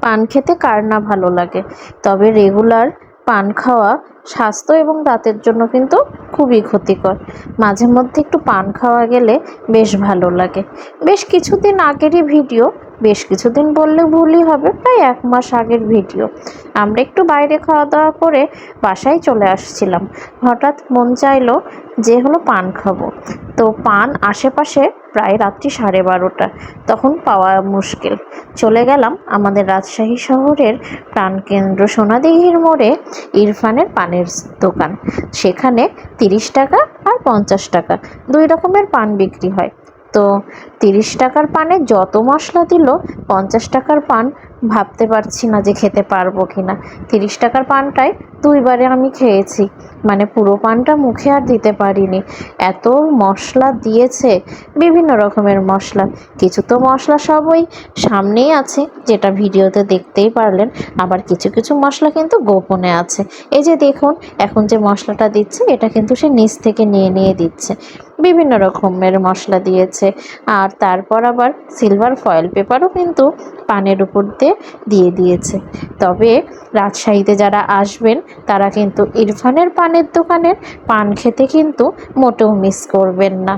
পান খেতে কার না ভালো লাগে। তবে রেগুলার পান খাওয়া স্বাস্থ্য এবং দাঁতের জন্য কিন্তু খুবই ক্ষতিকর। মাঝে মধ্যে একটু পান খাওয়া গেলে বেশ ভালো লাগে। বেশ কিছুদিন আগেরই ভিডিও, বেশ কিছুদিন বললে ভুলই হবে, প্রায় এক মাস আগের ভিডিও। আমরা একটু বাইরে খাওয়া দাওয়া করে বাসায় চলে আসছিলাম। হঠাৎ মন চাইলো যে হলো পান খাব। তো পান আশেপাশে প্রায় রাত্রি সাড়ে বারোটা, তখন পাওয়া মুশকিল। চলে গেলাম আমাদের রাজশাহী শহরের প্রাণকেন্দ্র সোনাদিঘির মোড়ে ইরফানের পানের দোকান। সেখানে তিরিশ টাকা আর পঞ্চাশ টাকা, দুই রকমের পান বিক্রি হয়। তো তিরিশ টাকার পানে যত মশলা দিল, পঞ্চাশ টাকার পান ভাবতে পারছি না যে খেতে পারব কি না তিরিশ টাকার পানটাই দুইবারে আমি খেয়েছি। মানে পুরো পানটা মুখে আর দিতে পারিনি। এত মশলা দিয়েছে, বিভিন্ন রকমের মশলা। কিছু তো মশলা সব ওই সামনেই আছে, যেটা ভিডিওতে দেখতেই পারলেন। আবার কিছু কিছু মশলা কিন্তু গোপনে আছে। এই যে দেখুন, এখন যে মশলাটা দিচ্ছে, এটা কিন্তু সে নিচ থেকে নিয়ে নিয়ে দিচ্ছে। বিভিন্ন রকমের মশলা দিয়েছে। আর তারপর আবার সিলভার ফয়েল পেপারও কিন্তু পানের উপর দিয়ে দিয়ে দিয়েছে। তবে রাজশাহীতে যারা আসবেন, তারা কিন্তু ইরফানের পানের দোকানের পান খেতে কিন্তু মোটেও মিস করবেন না।